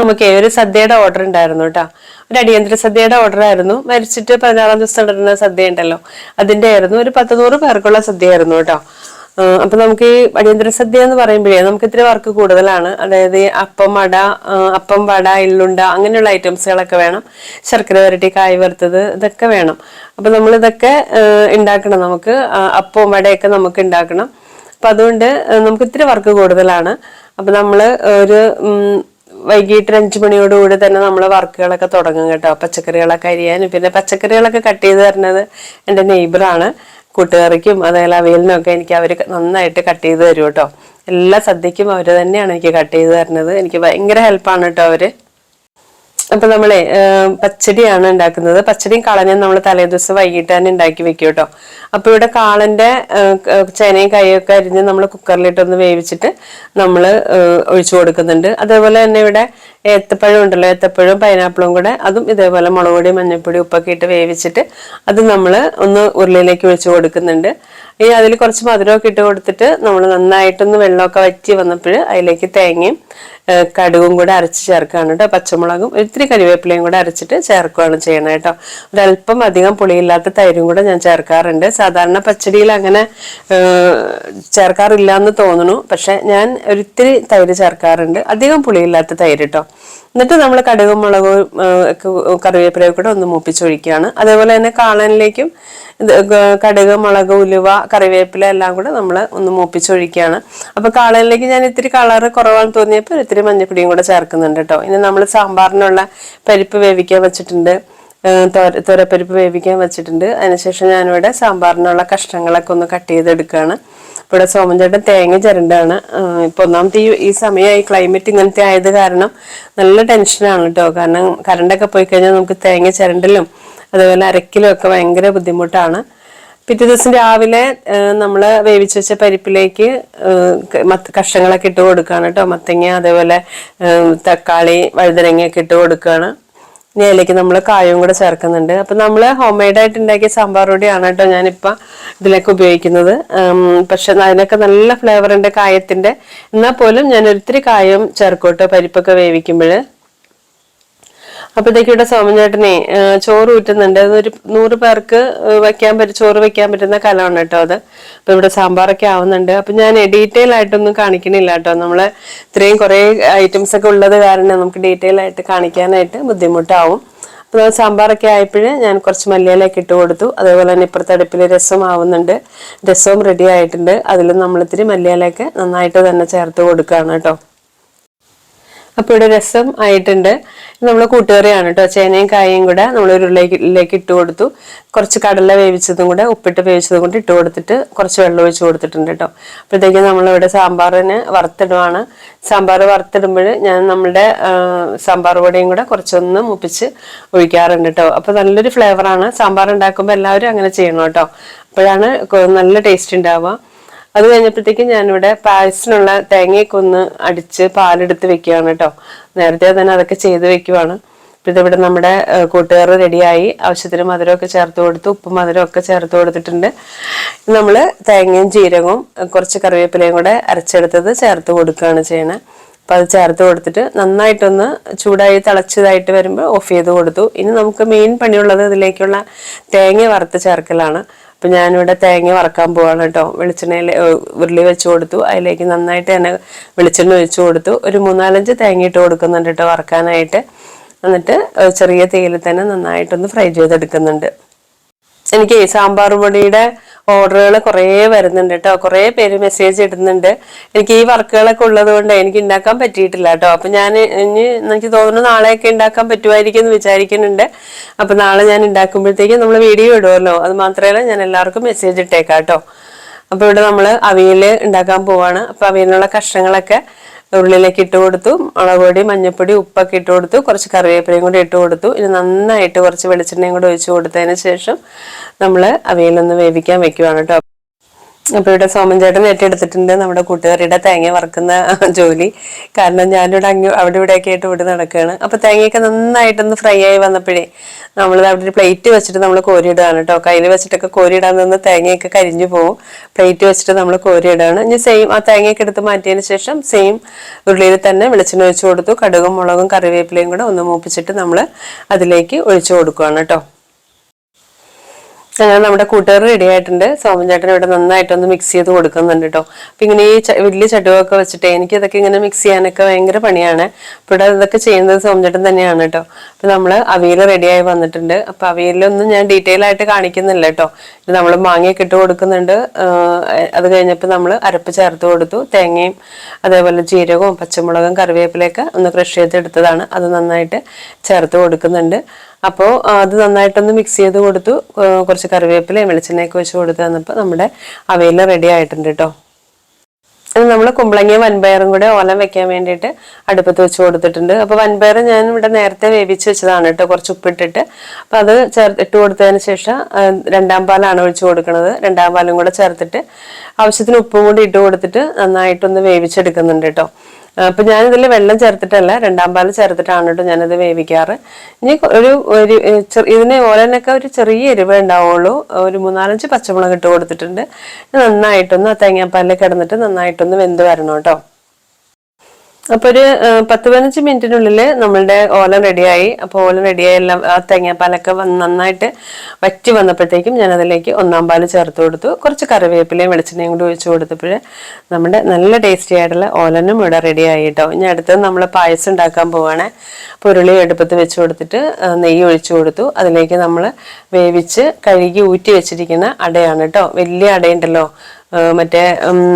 നമുക്ക് ഒരു സദ്യയുടെ ഓർഡർ ഉണ്ടായിരുന്നു കേട്ടോ ഒരു അടിയന്തര സദ്യയുടെ ഓർഡർ ആയിരുന്നു. മരിച്ചിട്ട് പതിനാറാം ദിവസം ഇടുന്ന സദ്യ ഉണ്ടല്ലോ. അതിന്റെ ആയിരുന്നു ഒരു പത്ത് നൂറ് പേർക്കുള്ള സദ്യ ആയിരുന്നു കേട്ടോ അപ്പൊ നമുക്ക് ഈ അടിയന്തര സദ്യ എന്ന് പറയുമ്പോഴേ നമുക്ക് ഇത്തിരി വർക്ക് കൂടുതലാണ്. അതായത് അപ്പം വട അപ്പം വട എള്ളുണ്ട അങ്ങനെയുള്ള ഐറ്റംസുകളൊക്കെ വേണം. ശർക്കര വരട്ടി കായ് വറുത്തത് ഇതൊക്കെ വേണം. അപ്പൊ നമ്മൾ ഇതൊക്കെ ഉണ്ടാക്കണം നമുക്ക്. അപ്പവും വടയൊക്കെ നമുക്ക് ഉണ്ടാക്കണം അപ്പൊ അതുകൊണ്ട് നമുക്ക് ഇത്തിരി വർക്ക് കൂടുതലാണ്. അപ്പൊ നമ്മൾ ഒരു വൈകിട്ട് അഞ്ചു മണിയോടുകൂടി തന്നെ നമ്മൾ വർക്കുകളൊക്കെ തുടങ്ങും കേട്ടോ. പച്ചക്കറികളൊക്കെ അരിയാനും പിന്നെ പച്ചക്കറികളൊക്കെ കട്ട് ചെയ്ത് തരുന്നത് എന്റെ നെയ്ബറാണ് കൂട്ടുകറിക്കും അതേപോലെ അവിയലിനും ഒക്കെ എനിക്ക് അവർ നന്നായിട്ട് കട്ട് ചെയ്ത് തരും കേട്ടോ. എല്ലാ സദ്യക്കും അവർ തന്നെയാണ് എനിക്ക് കട്ട് ചെയ്ത് തരുന്നത്. എനിക്ക് ഭയങ്കര ഹെൽപ്പാണ് കേട്ടോ അവർ. അപ്പൊ നമ്മളെ പച്ചടിയാണ് ഉണ്ടാക്കുന്നത്. പച്ചടിയും കളഞ്ഞും നമ്മൾ തലേദിവസം വൈകിട്ട് തന്നെ ഉണ്ടാക്കി വെക്കും കേട്ടോ അപ്പൊ ഇവിടെ കാളന്റെ ചേനയും കൈയൊക്കെ അരിഞ്ഞ് നമ്മൾ കുക്കറിലിട്ടൊന്ന് വേവിച്ചിട്ട് നമ്മൾ ഒഴിച്ചു കൊടുക്കുന്നുണ്ട്. അതേപോലെ തന്നെ ഇവിടെ ഏത്തപ്പഴം ഉണ്ടല്ലോ ഏത്തപ്പഴവും പൈനാപ്പിളും കൂടെ അതും ഇതേപോലെ മുളക് പൊടി മഞ്ഞൾപ്പൊടി ഉപ്പൊക്കെ ഇട്ട് വേവിച്ചിട്ട് അത് നമ്മൾ ഒന്ന് ഉരുളിയിലേക്ക് ഒഴിച്ചു കൊടുക്കുന്നുണ്ട്. ഈ അതിൽ കുറച്ച് മധുരമൊക്കെ ഇട്ട് കൊടുത്തിട്ട് നമ്മൾ നന്നായിട്ടൊന്ന് വെള്ളമൊക്കെ വറ്റി വന്നപ്പോൾ അതിലേക്ക് തേങ്ങയും കടുകും കൂടെ അരച്ച് ചേർക്കുകയാണ് കേട്ടോ. പച്ചമുളകും ഇത്തിരി കരിവേപ്പിലയും കൂടെ അരച്ചിട്ട് ചേർക്കുകയാണ് ചെയ്യണം കേട്ടോ. ഒരല്പം അധികം പുളിയില്ലാത്ത തൈരും കൂടെ ഞാൻ ചേർക്കാറുണ്ട്. സാധാരണ പച്ചടിയിൽ അങ്ങനെ ചേർക്കാറില്ല എന്ന് തോന്നുന്നു. പക്ഷെ ഞാൻ ഒരിത്തിരി തൈര് ചേർക്കാറുണ്ട്. അധികം പുളിയില്ലാത്ത തൈര് കേട്ടോ. എന്നിട്ട് നമ്മൾ കടുകും മുളകും ഒക്കെ കൂടെ ഒന്ന് മൂപ്പിച്ചൊഴിക്കുകയാണ്. അതേപോലെ തന്നെ കാളനിലേക്കും കടുക് മുളക് ഉലുവ കറിവേപ്പില എല്ലാം കൂടെ നമ്മൾ ഒന്ന് മൂപ്പിച്ചൊഴിക്കുകയാണ്. അപ്പോൾ കാളനിലേക്ക് ഞാൻ ഇത്തിരി കളറ് കുറവാണെന്ന് തോന്നിയപ്പോൾ ഇത്തിരി മഞ്ഞപ്പൊടിയും കൂടെ ചേർക്കുന്നുണ്ട് കേട്ടോ ഇനി നമ്മൾ സാമ്പാറിനുള്ള പരിപ്പ് വേവിക്കാൻ വെച്ചിട്ടുണ്ട്. തോരപ്പരിപ്പ് വേവിക്കാൻ വെച്ചിട്ടുണ്ട്. അതിനുശേഷം ഞാനിവിടെ സാമ്പാറിനുള്ള കഷ്ണങ്ങളൊക്കെ ഒന്ന് കട്ട് ചെയ്തെടുക്കുകയാണ്. ഇവിടെ സോമൻചേട്ടൻ തേങ്ങ ചിരണ്ടാണ്. ഇപ്പൊ ഒന്നാമത്തെ ഈ സമയമായി ക്ലൈമറ്റ് ഇങ്ങനത്തെ ആയത് കാരണം നല്ല ടെൻഷനാണ് കേട്ടോ. കാരണം കറണ്ടൊക്കെ പോയി കഴിഞ്ഞാൽ നമുക്ക് തേങ്ങ ചിരണ്ടലും അതുപോലെ അരക്കിലും ഒക്കെ ഭയങ്കര ബുദ്ധിമുട്ടാണ്. പിറ്റേ ദിവസം രാവിലെ നമ്മൾ വേവിച്ച് വെച്ച പരിപ്പിലേക്ക് കഷ്ണങ്ങളൊക്കെ ഇട്ട് കൊടുക്കുകയാണ് കേട്ടോ. മത്തങ്ങ അതേപോലെ തക്കാളി വഴുതനങ്ങയൊക്കെ ഇട്ട് കൊടുക്കുകയാണ്. ഇനി അതിലേക്ക് നമ്മൾ കായവും കൂടെ ചേർക്കുന്നുണ്ട്. അപ്പൊ നമ്മൾ ഹോം മെയ്ഡ് ആയിട്ട് ഉണ്ടാക്കിയ സാമ്പാർ പൊടിയാണ് കേട്ടോ ഞാനിപ്പോൾ ഇതിലേക്ക് ഉപയോഗിക്കുന്നത്. പക്ഷെ അതിനൊക്കെ നല്ല ഫ്ലേവർ ഉണ്ട് കായത്തിന്റെ. എന്നാൽ പോലും ഞാൻ ഒരിത്തിരി കായം ചേർക്കും കേട്ടോ പരിപ്പൊക്കെ വേവിക്കുമ്പോൾ അപ്പോഴത്തേക്ക് ഇവിടെ സോമചേട്ടനെ ചോറ് ഊറ്റുന്നുണ്ട്. അതൊരു നൂറ് പേർക്ക് വെക്കാൻ പറ്റും ചോറ് വെക്കാൻ പറ്റുന്ന കലമാണ് കേട്ടോ അത്. അപ്പൊ ഇവിടെ സാമ്പാറൊക്കെ ആവുന്നുണ്ട്. അപ്പൊ ഞാൻ ഡീറ്റെയിൽ ആയിട്ടൊന്നും കാണിക്കണില്ല കേട്ടോ. നമ്മൾ ഇത്രയും കുറെ ഐറ്റംസ് ഒക്കെ ഉള്ളത് കാരണം നമുക്ക് ഡീറ്റെയിൽ ആയിട്ട് കാണിക്കാനായിട്ട് ബുദ്ധിമുട്ടാവും. അപ്പൊ നമ്മൾ സാമ്പാറൊക്കെ ആയപ്പോഴ് ഞാൻ കുറച്ച് മല്ലിയിലേക്ക് ഇട്ട് കൊടുത്തു. അതേപോലെ തന്നെ ഇപ്പുറത്തെ അടുപ്പിൽ രസം ആവുന്നുണ്ട്. രസവും റെഡി ആയിട്ടുണ്ട്. അതിൽ നമ്മൾ ഇത്തിരി മല്ലിയിലേക്ക് നന്നായിട്ട് തന്നെ ചേർത്ത് കൊടുക്കുകയാണ് കേട്ടോ. അപ്പൊ ഇവിടെ രസം ആയിട്ടുണ്ട്. നമ്മൾ കൂട്ടുകറിയാണ് കേട്ടോ ചേനയും കായയും കൂടെ നമ്മൾ ഉരുളിലേക്ക് ഇട്ട് കൊടുത്തു. കുറച്ച് കടല വേവിച്ചതും കൂടെ ഉപ്പിട്ട് വേവിച്ചതും കൂടെ ഇട്ട് കൊടുത്തിട്ട് കുറച്ച് വെള്ളം ഒഴിച്ച് കൊടുത്തിട്ടുണ്ട് കേട്ടോ അപ്പോഴത്തേക്കും നമ്മളിവിടെ സാമ്പാറിന് വറുത്തിടുവാണ്. സാമ്പാർ വറുത്തിടുമ്പോൾ ഞാൻ നമ്മുടെ സാമ്പാർ പൊടിയും കൂടെ കുറച്ചൊന്ന് മുപ്പിച്ച് ഒഴിക്കാറുണ്ട് കേട്ടോ അപ്പോൾ നല്ലൊരു ഫ്ലേവറാണ്. സാമ്പാർ ഉണ്ടാക്കുമ്പോൾ എല്ലാവരും അങ്ങനെ ചെയ്യണം കേട്ടോ അപ്പോഴാണ് നല്ല ടേസ്റ്റ് ഉണ്ടാവുക. അത് കഴിഞ്ഞപ്പോഴത്തേക്കും ഞാനിവിടെ പായസത്തിനുള്ള തേങ്ങയൊക്കെ ഒന്ന് അടിച്ച് പാലെടുത്ത് വെക്കുകയാണ് കേട്ടോ. നേരത്തെ തന്നെ അതൊക്കെ ചെയ്ത് വെക്കുവാണ്. ഇപ്പൊ ഇതിവിടെ നമ്മുടെ കൂട്ടുകാർ റെഡിയായി. ആവശ്യത്തിന് മധുരമൊക്കെ ചേർത്ത് കൊടുത്തു. ഉപ്പും മധുരം ഒക്കെ ചേർത്ത് കൊടുത്തിട്ടുണ്ട്. നമ്മൾ തേങ്ങയും ജീരകവും കുറച്ച് കറിവേപ്പിലയും കൂടെ അരച്ചെടുത്തത് ചേർത്ത് കൊടുക്കുകയാണ് ചെയ്യണത് അപ്പം അത് ചേർത്ത് കൊടുത്തിട്ട് നന്നായിട്ടൊന്ന് ചൂടായി തിളച്ചതായിട്ട് വരുമ്പോൾ ഓഫ് ചെയ്ത് കൊടുത്തു. ഇനി നമുക്ക് മെയിൻ പണിയുള്ളത് ഇതിലേക്കുള്ള തേങ്ങ വറുത്ത് ചേർക്കലാണ്. അപ്പൊ ഞാനിവിടെ തേങ്ങ വറക്കാൻ പോവാണ് കേട്ടോ. വെളിച്ചെണ്ണയിൽ ഉരുളി വെച്ച് കൊടുത്തു. അതിലേക്ക് നന്നായിട്ട് തന്നെ വെളിച്ചെണ്ണ ഒഴിച്ചു കൊടുത്തു. ഒരു മൂന്നാലഞ്ച് തേങ്ങ ഇട്ട് കൊടുക്കുന്നുണ്ട് കേട്ടോ വറക്കാനായിട്ട്. എന്നിട്ട് ചെറിയ തീയിൽ തന്നെ നന്നായിട്ടൊന്ന് ഫ്രൈ ചെയ്തെടുക്കുന്നുണ്ട്. എനിക്ക് സാമ്പാർ പൊടിയുടെ ഓർഡറുകൾ കുറേ വരുന്നുണ്ട് കേട്ടോ. കുറേ പേര് മെസ്സേജ് ഇടുന്നുണ്ട്. എനിക്ക് ഈ വർക്കുകളൊക്കെ ഉള്ളത് കൊണ്ട് എനിക്ക് ഉണ്ടാക്കാൻ പറ്റിയിട്ടില്ല കേട്ടോ. അപ്പം ഞാൻ ഇനി എനിക്ക് തോന്നുന്നു നാളെയൊക്കെ ഉണ്ടാക്കാൻ പറ്റുമായിരിക്കും എന്ന് വിചാരിക്കുന്നുണ്ട്. അപ്പം നാളെ ഞാൻ ഉണ്ടാക്കുമ്പോഴത്തേക്കും നമ്മൾ വീഡിയോ ഇടുമല്ലോ അത് മാത്രമല്ല ഞാൻ എല്ലാവർക്കും മെസ്സേജ് ഇട്ടേക്കാം കേട്ടോ. അപ്പൊ ഇവിടെ നമ്മൾ അവിയൽ ഉണ്ടാക്കാൻ പോവാണ്. അപ്പൊ അവിയലിനുള്ള കഷ്ണങ്ങളൊക്കെ ഉള്ളിലേക്ക് ഇട്ട് കൊടുത്തു. മുളക് പൊടി മഞ്ഞൾപ്പൊടി ഉപ്പൊക്കെ ഇട്ട് കൊടുത്തു. കുറച്ച് കറിവേപ്പിലയും കൂടി ഇട്ട് കൊടുത്തു. ഇനി നന്നായിട്ട് കുറച്ച് വെളിച്ചെണ്ണയും കൂടി ഒഴിച്ച് കൊടുത്തതിന് ശേഷം നമ്മൾ അവിയലൊന്ന് വേവിക്കാൻ വെക്കുവാണ് കേട്ടോ അപ്പൊ ഇവിടെ സോമൻ ചേട്ടൻ ഏറ്റെടുത്തിട്ടുണ്ട് നമ്മുടെ കൂട്ടുകാരിയുടെ തേങ്ങ വറക്കുന്ന ജോലി. കാരണം ഞാനിവിടെ അങ്ങ് അവിടെ ഇവിടെയൊക്കെ ആയിട്ട് ഇവിടെ നടക്കുകയാണ്. അപ്പൊ തേങ്ങയൊക്കെ നന്നായിട്ടൊന്ന് ഫ്രൈ ആയി വന്നപ്പോഴേ നമ്മൾ അവിടെ ഒരു പ്ലേറ്റ് വെച്ചിട്ട് നമ്മൾ കോരിയിടുകയാണ് കേട്ടോ കയ്യിൽ വെച്ചിട്ടൊക്കെ കോരിയിടാൻ നിന്ന് തേങ്ങയൊക്കെ കരിഞ്ഞു പോകും പ്ലേറ്റ് വെച്ചിട്ട് നമ്മൾ കോരിയിടുകയാണ്. ഇനി സെയിം ആ തേങ്ങയൊക്കെ എടുത്ത് മാറ്റിയതിന് ശേഷം സെയിം ഉരുളിയിൽ തന്നെ വെളിച്ചെണ്ണ ഒഴിച്ചു കൊടുത്തു. കടുകും മുളകും കറിവേപ്പിലയും കൂടെ ഒന്ന് മൂപ്പിച്ചിട്ട് നമ്മൾ അതിലേക്ക് ഒഴിച്ചു കൊടുക്കുകയാണ് കേട്ടോ അങ്ങനെ നമ്മുടെ കൂട്ടുകാർ റെഡി ആയിട്ടുണ്ട്. സോമൻ ചേട്ടൻ ഇവിടെ നന്നായിട്ടൊന്ന് മിക്സ് ചെയ്ത് കൊടുക്കുന്നുണ്ട് കേട്ടോ അപ്പൊ ഇങ്ങനെ ഈ വലിയ ചട്ടുവൊക്കെ വെച്ചിട്ട് എനിക്ക് ഇതൊക്കെ ഇങ്ങനെ മിക്സ് ചെയ്യാനൊക്കെ ഭയങ്കര പണിയാണ്. അപ്പൊ ഇവിടെ ഇതൊക്കെ ചെയ്യുന്നത് സോമൻ ചേട്ടൻ തന്നെയാണ് കേട്ടോ അപ്പൊ നമ്മൾ അവിയൽ റെഡിയായി വന്നിട്ടുണ്ട്. അപ്പൊ അവിയലൊന്നും ഞാൻ ഡീറ്റെയിൽ ആയിട്ട് കാണിക്കുന്നില്ല കേട്ടോ ഇത് നമ്മൾ മാങ്ങയൊക്കെ ഇട്ട് കൊടുക്കുന്നുണ്ട്. അത് കഴിഞ്ഞപ്പോൾ നമ്മൾ അരപ്പ് ചേർത്ത് കൊടുത്തു. തേങ്ങയും അതേപോലെ ജീരകവും പച്ചമുളകും കറിവേപ്പിലൊക്കെ ഒന്ന് ക്രഷ് ചെയ്തെടുത്തതാണ് അത് നന്നായിട്ട് ചേർത്ത് കൊടുക്കുന്നുണ്ട്. അപ്പോൾ അത് നന്നായിട്ടൊന്ന് മിക്സ് ചെയ്ത് കൊടുത്തു. കുറച്ച് കറിവേപ്പിലയും വെളിച്ചെണ്ണയൊക്കെ വെച്ച് കൊടുത്തു തന്നപ്പോൾ നമ്മുടെ അവയിൽ റെഡി ആയിട്ടുണ്ട് കേട്ടോ അത് നമ്മൾ കുമ്പളങ്ങയും വൻപയറും കൂടെ ഓലം വെക്കാൻ വേണ്ടിയിട്ട് അടുപ്പത്ത് വെച്ച് കൊടുത്തിട്ടുണ്ട്. അപ്പോൾ വൻപയർ ഞാൻ ഇവിടെ നേരത്തെ വേവിച്ച് വെച്ചതാണ് കേട്ടോ കുറച്ച് ഉപ്പിട്ടിട്ട്. അപ്പോൾ അത് ചേർത്ത് ഇട്ട് കൊടുത്തതിന് ശേഷം രണ്ടാം പാലാണ് ഒഴിച്ചു കൊടുക്കുന്നത് രണ്ടാം പാലും കൂടെ ചേർത്തിട്ട് ആവശ്യത്തിന് ഉപ്പും കൂടി ഇട്ട് കൊടുത്തിട്ട് നന്നായിട്ടൊന്ന് വേവിച്ചെടുക്കുന്നുണ്ട് കേട്ടോ അപ്പൊ ഞാനിതിൽ വെള്ളം ചേർത്തിട്ടല്ല രണ്ടാം പാൽ ചേർത്തിട്ടാണ് കേട്ടോ ഞാനത് വേവിക്കാറ്. ഇനി ഒരു ഒരു ഇതിനെ ഓരോന്നൊക്കെ ഒരു ചെറിയ എരിവ് ഉണ്ടാവുള്ളൂ. ഒരു മൂന്നാലഞ്ച് പച്ചമുളക് ഇട്ട് കൊടുത്തിട്ടുണ്ട്. നന്നായിട്ടൊന്ന് തേങ്ങാപ്പാലിൽ കിടന്നിട്ട് നന്നായിട്ടൊന്ന് വെന്ത് വരണം കേട്ടോ അപ്പൊ ഒരു പത്ത് പതിനഞ്ച് മിനിറ്റിനുള്ളിൽ നമ്മളുടെ ഓല റെഡിയായി. അപ്പോൾ ഓല റെഡിയായി എല്ലാം ആ തേങ്ങാപ്പാലൊക്കെ നന്നായിട്ട് വറ്റി വന്നപ്പോഴത്തേക്കും ഞാൻ അതിലേക്ക് ഒന്നാം പാൽ ചേർത്ത് കൊടുത്തു. കുറച്ച് കറിവേപ്പിലയും വെളിച്ചെണ്ണയും കൂടി ഒഴിച്ചു കൊടുത്തപ്പോൾ നമ്മുടെ നല്ല ടേസ്റ്റി ആയിട്ടുള്ള ഓലനും ഇവിടെ റെഡി ആയി കേട്ടോ. ഇനി അടുത്തത് നമ്മൾ പായസം ഉണ്ടാക്കാൻ പോവാണ്. അപ്പോൾ ഉരുളി അടുപ്പത്ത് വെച്ച് കൊടുത്തിട്ട് നെയ്യ് ഒഴിച്ചു കൊടുത്തു. അതിലേക്ക് നമ്മൾ വേവിച്ച് കഴുകി ഊറ്റി വെച്ചിരിക്കുന്ന അടയാണ് കേട്ടോ. വലിയ അടയുണ്ടല്ലോ. മറ്റേ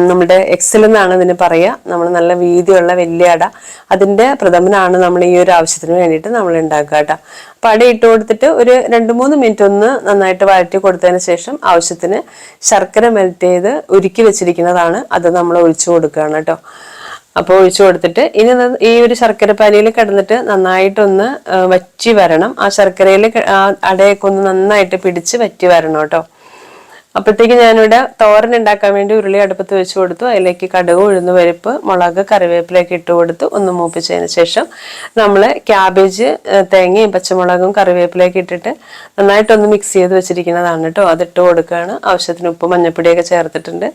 നമ്മുടെ എക്സൽ എന്നാണ് ഇതിന് പറയുക നമ്മൾ നല്ല വീതിയുള്ള വലിയ അട. അതിന്റെ പ്രഥമനാണ് നമ്മൾ ഈ ഒരു ആവശ്യത്തിന് വേണ്ടിയിട്ട് നമ്മൾ ഉണ്ടാക്കുക കേട്ടോ അപ്പം അട ഇട്ട് കൊടുത്തിട്ട് ഒരു രണ്ട് മൂന്ന് മിനിറ്റ് ഒന്ന് നന്നായിട്ട് വഴറ്റി കൊടുത്തതിന് ശേഷം ആവശ്യത്തിന് ശർക്കര മെൽറ്റ് ചെയ്ത് ഉരുക്കി വെച്ചിരിക്കുന്നതാണ് അത് നമ്മൾ ഒഴിച്ചു കൊടുക്കുകയാണ് കേട്ടോ അപ്പോൾ ഒഴിച്ചു കൊടുത്തിട്ട് ഇനി ഈ ഒരു ശർക്കര പാനിയിൽ കിടന്നിട്ട് നന്നായിട്ടൊന്ന് വറ്റി വരണം. ആ ശർക്കരയിൽ അടയൊക്കെ ഒന്ന് നന്നായിട്ട് പിടിച്ച് വറ്റി വരണം കേട്ടോ അപ്പോഴത്തേക്ക് ഞാനിവിടെ തോരൻ ഉണ്ടാക്കാൻ വേണ്ടി ഉരുളി അടുപ്പത്ത് വെച്ച് കൊടുത്തു. അതിലേക്ക് കടുക് ഉഴുന്ന് പരിപ്പ് മുളക് കറിവേപ്പിലൊക്കെ ഇട്ട് കൊടുത്തു. ഒന്ന് മൂപ്പിച്ചതിന് ശേഷം നമ്മൾ ക്യാബേജ് തേങ്ങയും പച്ചമുളകും കറിവേപ്പിലൊക്കെ ഇട്ടിട്ട് നന്നായിട്ടൊന്ന് മിക്സ് ചെയ്ത് വെച്ചിരിക്കുന്നതാണ് കേട്ടോ. അതിട്ട് കൊടുക്കുകയാണ് ആവശ്യത്തിന് ഉപ്പ് മഞ്ഞപ്പൊടിയൊക്കെ ചേർത്തിട്ടുണ്ട്.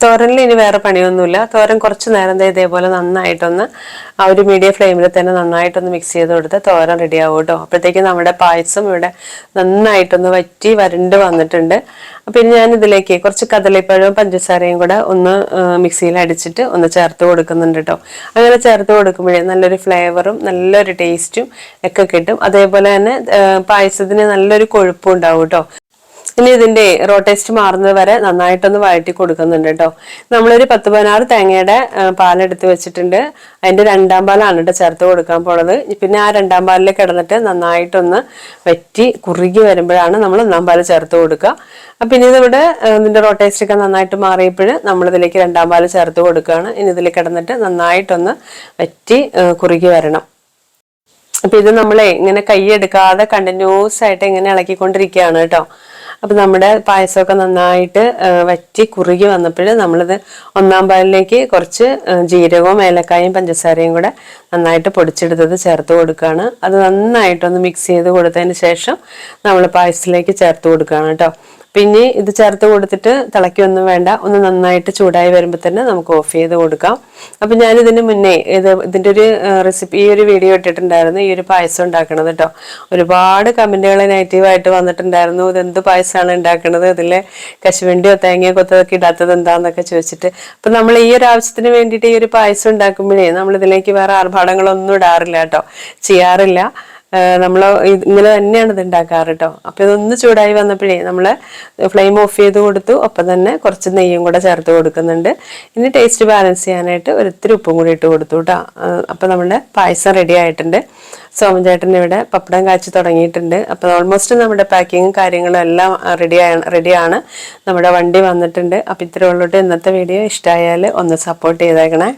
തോരനിൽ ഇനി വേറെ പണിയൊന്നുമില്ല. തോരൻ കുറച്ച് നേരം ഇതേപോലെ നന്നായിട്ടൊന്ന് ആ ഒരു മീഡിയം ഫ്ലെയിമിൽ തന്നെ നന്നായിട്ടൊന്ന് മിക്സ് ചെയ്ത് കൊടുത്ത് തോരൻ റെഡി ആവും കേട്ടോ. അപ്പോഴത്തേക്കും നമ്മുടെ പായസം ഇവിടെ നന്നായിട്ടൊന്ന് വറ്റി വരണ്ട് വന്നിട്ടുണ്ട്. അപ്പം ഇനി ഞാൻ ഇതിലേക്ക് കുറച്ച് കദളിപ്പഴവും പഞ്ചസാരയും കൂടെ ഒന്ന് മിക്സിയിൽ അടിച്ചിട്ട് ഒന്ന് ചേർത്ത് കൊടുക്കുന്നുണ്ട് കേട്ടോ. അങ്ങനെ ചേർത്ത് കൊടുക്കുമ്പോഴേ നല്ലൊരു ഫ്ലേവറും നല്ലൊരു ടേസ്റ്റും ഒക്കെ കിട്ടും. അതേപോലെ തന്നെ പായസത്തിന് നല്ലൊരു കൊഴുപ്പും ഉണ്ടാവും കേട്ടോ. ഇനി ഇതിന്റെ റോ ടേസ്റ്റ് മാറുന്നത് വരെ നന്നായിട്ടൊന്ന് വഴറ്റി കൊടുക്കുന്നുണ്ട് കേട്ടോ. നമ്മളൊരു പത്ത് പതിനാറ് തേങ്ങയുടെ പാലെടുത്ത് വെച്ചിട്ടുണ്ട്. അതിന്റെ രണ്ടാം പാലാണ് കേട്ടോ ചേർത്ത് കൊടുക്കാൻ പോണത്. പിന്നെ ആ രണ്ടാം പാലിൽ കിടന്നിട്ട് നന്നായിട്ടൊന്ന് വറ്റി കുറുകി വരുമ്പോഴാണ് നമ്മൾ ഒന്നാം പാൽ ചേർത്ത് കൊടുക്കുക. അപ്പൊ ഇനി ഇതിവിടെ ഇതിന്റെ റോ ടേസ്റ്റ് ഒക്കെ നന്നായിട്ട് മാറിയപ്പോൾ നമ്മൾ ഇതിലേക്ക് രണ്ടാം പാൽ ചേർത്ത് കൊടുക്കുകയാണ്. ഇനി ഇതിൽ കിടന്നിട്ട് നന്നായിട്ടൊന്ന് വറ്റി കുറുകി വരണം. അപ്പൊ ഇത് നമ്മളെ ഇങ്ങനെ കൈ എടുക്കാതെ കണ്ടിന്യൂസ് ആയിട്ട് ഇങ്ങനെ ഇളക്കിക്കൊണ്ടിരിക്കുകയാണ് കേട്ടോ. അപ്പൊ നമ്മുടെ പായസമൊക്കെ നന്നായിട്ട് വറ്റി കുറുകി വന്നപ്പോൾ നമ്മളിത് ഒന്നാം പാലിലേക്ക് കുറച്ച് ജീരകവും ഏലക്കായും പഞ്ചസാരയും കൂടെ നന്നായിട്ട് പൊടിച്ചെടുത്തത് ചേർത്ത് കൊടുക്കുകയാണ്. അത് നന്നായിട്ടൊന്ന് മിക്സ് ചെയ്ത് കൊടുത്തതിന് ശേഷം നമ്മൾ പായസത്തിലേക്ക് ചേർത്ത് കൊടുക്കുകയാണ് കേട്ടോ. പിന്നെ ഇത് ചേർത്ത് കൊടുത്തിട്ട് തിളയ്ക്കൊന്നും വേണ്ട. ഒന്ന് നന്നായിട്ട് ചൂടായി വരുമ്പോൾ തന്നെ നമുക്ക് ഓഫ് ചെയ്ത് കൊടുക്കാം. അപ്പം ഞാനിതിന് മുന്നേ ഇത് ഇതിന്റെ ഒരു റെസിപ്പി ഈ ഒരു വീഡിയോ ഇട്ടിട്ടുണ്ടായിരുന്നു. ഈ ഒരു പായസം ഉണ്ടാക്കണത് കേട്ടോ ഒരുപാട് കമന്റുകൾ നെഗറ്റീവായിട്ട് വന്നിട്ടുണ്ടായിരുന്നു. ഇതെന്ത് പായസമാണ് ഉണ്ടാക്കുന്നത് ഇതിൽ കശുവണ്ടിയോ തേങ്ങയോ കൊത്തതൊക്കെ ഇടാത്തത് എന്താണെന്നൊക്കെ ചോദിച്ചിട്ട്. അപ്പം നമ്മൾ ഈ ഒരു ആവശ്യത്തിന് വേണ്ടിയിട്ട് ഈ ഒരു പായസം ഉണ്ടാക്കുമ്പോഴേ നമ്മളിതിലേക്ക് വേറെ ആർഭാടങ്ങളൊന്നും ഇടാറില്ല കേട്ടോ ചെയ്യാറില്ല. നമ്മൾ ഇങ്ങനെ തന്നെയാണ് ഇത് ഉണ്ടാക്കാറ് കേട്ടോ അപ്പം ഇതൊന്ന് ചൂടായി വന്നപ്പോഴേ നമ്മൾ ഫ്ലെയിം ഓഫ് ചെയ്ത് കൊടുത്തു. ഒപ്പം തന്നെ കുറച്ച് നെയ്യും കൂടെ ചേർത്ത് കൊടുക്കുന്നുണ്ട്. ഇനി ടേസ്റ്റ് ബാലൻസ് ചെയ്യാനായിട്ട് ഒരിത്തിരി ഉപ്പും കൂടി ഇട്ട് കൊടുത്തു കേട്ടോ അപ്പോൾ നമ്മുടെ പായസം റെഡി ആയിട്ടുണ്ട്. സോമൻ ചേട്ടൻ ഇവിടെ പപ്പടം കാച്ചി തുടങ്ങിയിട്ടുണ്ട്. അപ്പോൾ ഓൾമോസ്റ്റ് നമ്മുടെ പാക്കിങ്ങും കാര്യങ്ങളും എല്ലാം റെഡിയാണ് റെഡിയാണ് നമ്മുടെ വണ്ടി വന്നിട്ടുണ്ട്. അപ്പോൾ ഇത്രയുള്ളൂട്ട് ഇന്നത്തെ വീഡിയോ ഇഷ്ടമായാൽ ഒന്ന് സപ്പോർട്ട് ചെയ്തേക്കണേ.